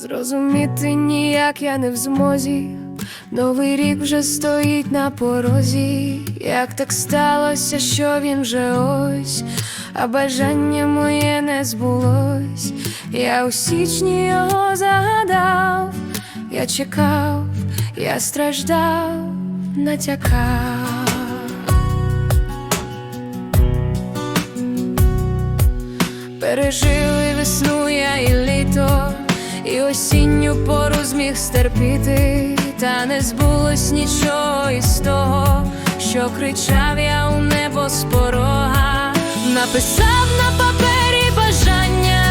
Зрозуміти ніяк я не в змозі. Новий рік вже стоїть на порозі. Як так сталося, що він вже ось, а бажання моє не збулось. Я у січні його загадав, я чекав, я страждав, натякав. Пережили весну я і літо, і осінню пору зміг стерпіти, та не збулось нічого із того, що кричав я у небо з порога, написав на папері бажання,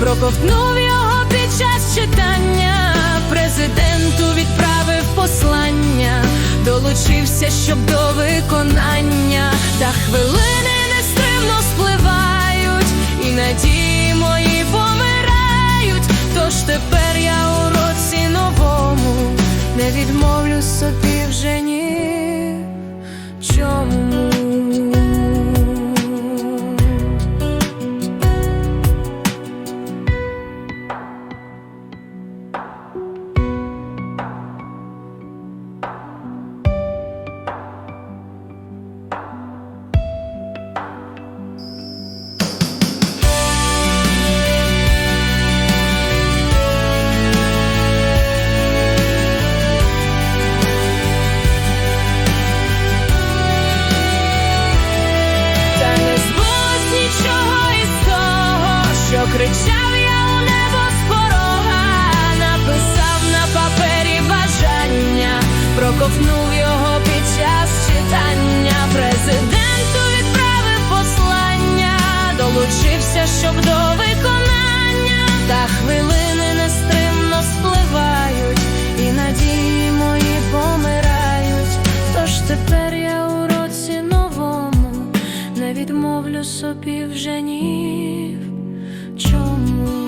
проковтнув його під час читання, президенту відправив послання, долучився, щоб до виконання, та хвилини президенту відправив послання, долучився, щоб до виконання, та хвилини нестримно спливають, і надії мої помирають. Тож тепер я у році новому не відмовлю собі вже ні в чому.